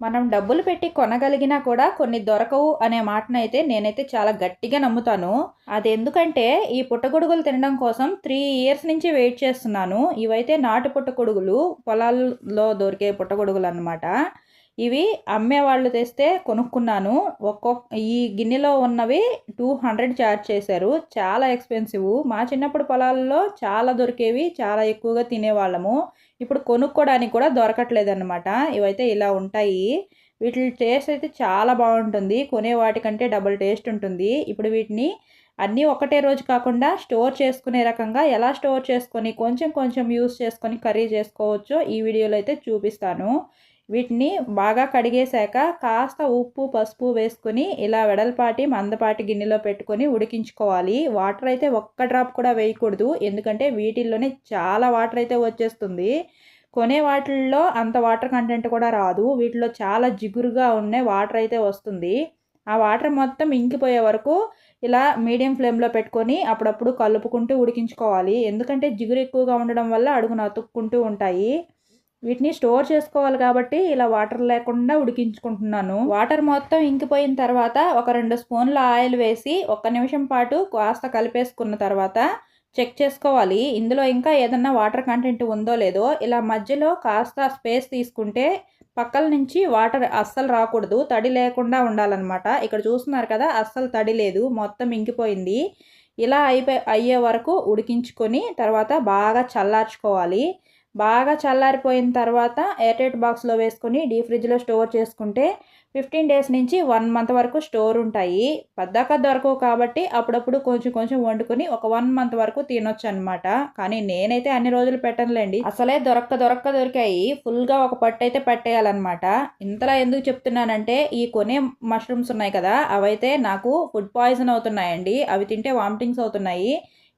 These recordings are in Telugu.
మనం డబ్బులు పెట్టి కొనగలిగినా కూడా కొన్ని దొరకవు అనే మాటనైతే నేనైతే చాలా గట్టిగా నమ్ముతాను. అది ఎందుకంటే ఈ పుట్టగొడుగులు తినడం కోసం త్రీ ఇయర్స్ నుంచి వెయిట్ చేస్తున్నాను. ఇవైతే నాటు పుట్టగొడుగులు పొలాల్లో దొరికే పుట్టగొడుగులు అనమాట ఇవి అమ్మే వాళ్ళు తెస్తే కొనుక్కున్నాను. ఒక్కొక్క ఈ గిన్నెలో ఉన్నవి టూ హండ్రెడ్ ఛార్జ్ చేశారు. చాలా ఎక్స్పెన్సివ్ మా చిన్నప్పుడు పొలాల్లో చాలా దొరికేవి చాలా ఎక్కువగా తినేవాళ్ళము. ఇప్పుడు కొనుక్కోవడానికి కూడా దొరకట్లేదు అనమాట ఇవైతే ఇలా ఉంటాయి. వీటి టేస్ట్ అయితే చాలా బాగుంటుంది. కొనే వాటికంటే డబుల్ టేస్ట్ ఉంటుంది. ఇప్పుడు వీటిని అన్నీ ఒకటే రోజు కాకుండా స్టోర్ చేసుకునే రకంగా ఎలా స్టోర్ చేసుకొని కొంచెం కొంచెం యూస్ చేసుకొని కర్రీ చేసుకోవచ్చో ఈ వీడియోలో అయితే చూపిస్తాను. వీటిని బాగా కడిగేశాక కాస్త ఉప్పు పసుపు వేసుకొని ఇలా వెడల్పాటి మందపాటి గిన్నెలో పెట్టుకొని ఉడికించుకోవాలి. వాటర్ అయితే ఒక్క డ్రాప్ కూడా వేయకూడదు. ఎందుకంటే వీటిల్లోనే చాలా వాటర్ అయితే వచ్చేస్తుంది. కొనే వాటిల్లో అంత వాటర్ కంటెంట్ కూడా రాదు. వీటిలో చాలా జిగురుగా ఉన్న వాటర్ అయితే వస్తుంది. ఆ వాటర్ మొత్తం ఇంకిపోయే వరకు ఇలా మీడియం ఫ్లేమ్లో పెట్టుకొని అప్పుడప్పుడు కలుపుకుంటూ ఉడికించుకోవాలి. ఎందుకంటే జిగురు ఎక్కువగా ఉండడం వల్ల అడుగున అతుక్కుంటూ ఉంటాయి. వీటిని స్టోర్ చేసుకోవాలి కాబట్టి ఇలా వాటర్ లేకుండా ఉడికించుకుంటున్నాను. వాటర్ మొత్తం ఇంకిపోయిన తర్వాత ఒక రెండు స్పూన్ల ఆయిల్ వేసి ఒక్క నిమిషం పాటు కాస్త కలిపేసుకున్న తర్వాత చెక్ చేసుకోవాలి. ఇందులో ఇంకా ఏదన్నా వాటర్ కంటెంట్ ఉందో లేదో ఇలా మధ్యలో కాస్త స్పేస్ తీసుకుంటే పక్కల నుంచి వాటర్ అస్సలు రాకూడదు. తడి లేకుండా ఉండాలన్నమాట. ఇక్కడ చూస్తున్నారు కదా అస్సలు తడి లేదు. మొత్తం ఇంకిపోయింది. ఇలా అయిపోయి అయ్యే వరకు ఉడికించుకొని తర్వాత బాగా చల్లార్చుకోవాలి. బాగా చల్లారిపోయిన తర్వాత ఎయిర్టైట్ బాక్స్లో వేసుకొని డీ ఫ్రిడ్జ్లో స్టోర్ చేసుకుంటే ఫిఫ్టీన్ డేస్ నుంచి వన్ మంత్ వరకు స్టోర్ ఉంటాయి. పద్దాక దొరకవు కాబట్టి అప్పుడప్పుడు కొంచెం కొంచెం వండుకొని ఒక వన్ మంత్ వరకు తినొచ్చు అనమాట కానీ నేనైతే అన్ని రోజులు పెట్టనులేండి. అసలే దొరక్క దొరక్క దొరికాయి. ఫుల్గా ఒక పట్టు అయితే పట్టేయాలన్నమాట. ఇంతలా ఎందుకు చెప్తున్నానంటే ఈ కొనే మష్రూమ్స్ ఉన్నాయి కదా అవైతే నాకు ఫుడ్ పాయిజన్ అవుతున్నాయండి. అవి తింటే వామిటింగ్స్ అవుతున్నాయి.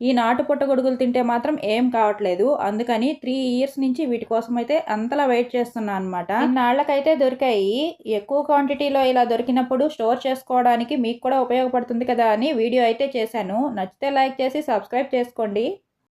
ఈ నాటు పుట్టగొడుగులు తింటే మాత్రం ఏం కావట్లేదు. అందుకని త్రీ ఇయర్స్ నుంచి వీటి కోసం అయితే అంతలా వెయిట్ చేస్తున్నాను అనమాట నాళ్ళకైతే దొరికాయి. ఎక్కువ క్వాంటిటీలో ఇలా దొరికినప్పుడు స్టోర్ చేసుకోవడానికి మీకు కూడా ఉపయోగపడుతుంది కదా అని వీడియో అయితే చేశాను. నచ్చితే లైక్ చేసి సబ్స్క్రైబ్ చేసుకోండి.